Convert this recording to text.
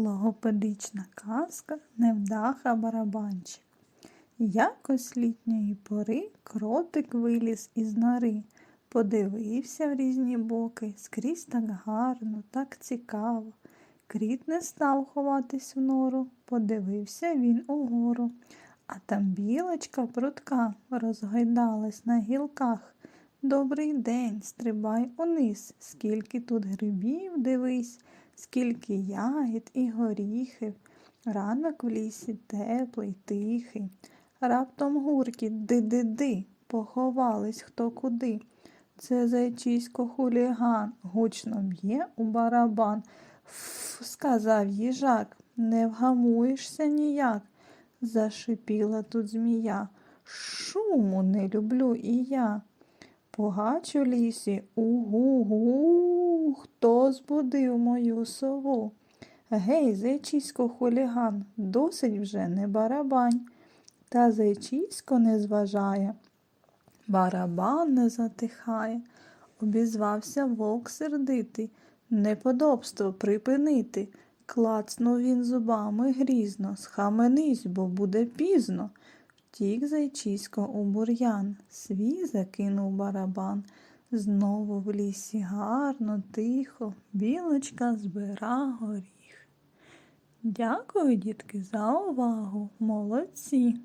Логопедична казка невдаха барабанчик. Якось літньої пори кротик виліз із нори, подивився в різні боки, скрізь так гарно, так цікаво. Кріт не став ховатись в нору, подивився він угору. А там білочка прутка розгойдалась на гілках. Добрий день, стрибай униз, скільки тут грибів дивись, скільки ягід і горіхів. Ранок в лісі теплий, тихий. Раптом гуркіт ди-ди-ди, поховались хто куди. Це зайчисько хуліган, гучно б'є у барабан. Ф, сказав їжак, не вгамуєшся ніяк. Зашипіла тут змія. Шуму не люблю і я. Погач у лісі, угу-гу, хто збудив мою сову? Гей, зайчисько хуліган, досить вже не барабань. Та зайчисько не зважає, барабан не затихає. Обізвався вовк сердитий, неподобство припинити. Клацнув він зубами грізно, схаменись, бо буде пізно. Втік зайчисько у бур'ян, свій закинув барабан. Знову в лісі гарно, тихо, білочка збира горіх. Дякую, дітки, за увагу. Молодці!